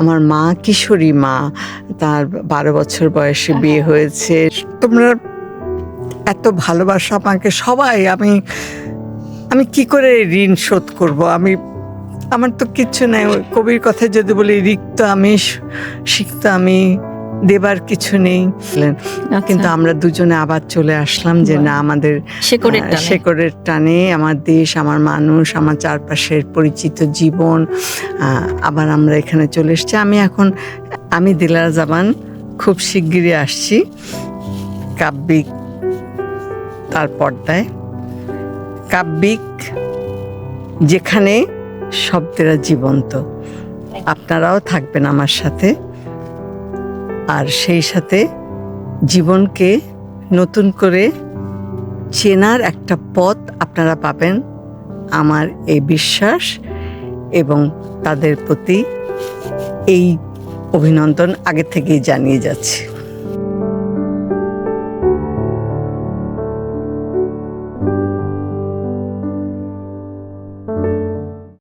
আমার মা কিশোরী মা, তার বারো বছর বয়সে বিয়ে হয়েছে। তোমরা এত ভালোবাসা আমাকে সবাই, আমি আমি কি করে ঋণ শোধ করব? আমি, আমার তো কিচ্ছু নাই। কবির কথা যদি বলি, রিক্ত আমি শিখতে আমি দেবার কিছু নেই। কিন্তু আমরা দুজনে আবার চলে আসলাম যে না আমাদের শেকড়ের টানে। শেকড়ের টানে আমার দেশ আমার মানুষ আমার চারপাশের পরিচিত জীবন আবার আমরা এখানে চলে এসেছি। আমি এখন আমি দিলারা জামান খুব শিগগিরই আসছি কাব্যিক তার পর্দায়। কাব্যিক যেখানে শব্দেরা জীবন্ত। আপনারাও থাকবেন আমার সাথে। আর সেই সাথে জীবনকে নতুন করে চেনার একটা পথ আপনারা পাবেন আমার এই বিশ্বাস এবং তাদের প্রতি এই অভিনন্দন আগে থেকেই জানিয়ে যাচ্ছি।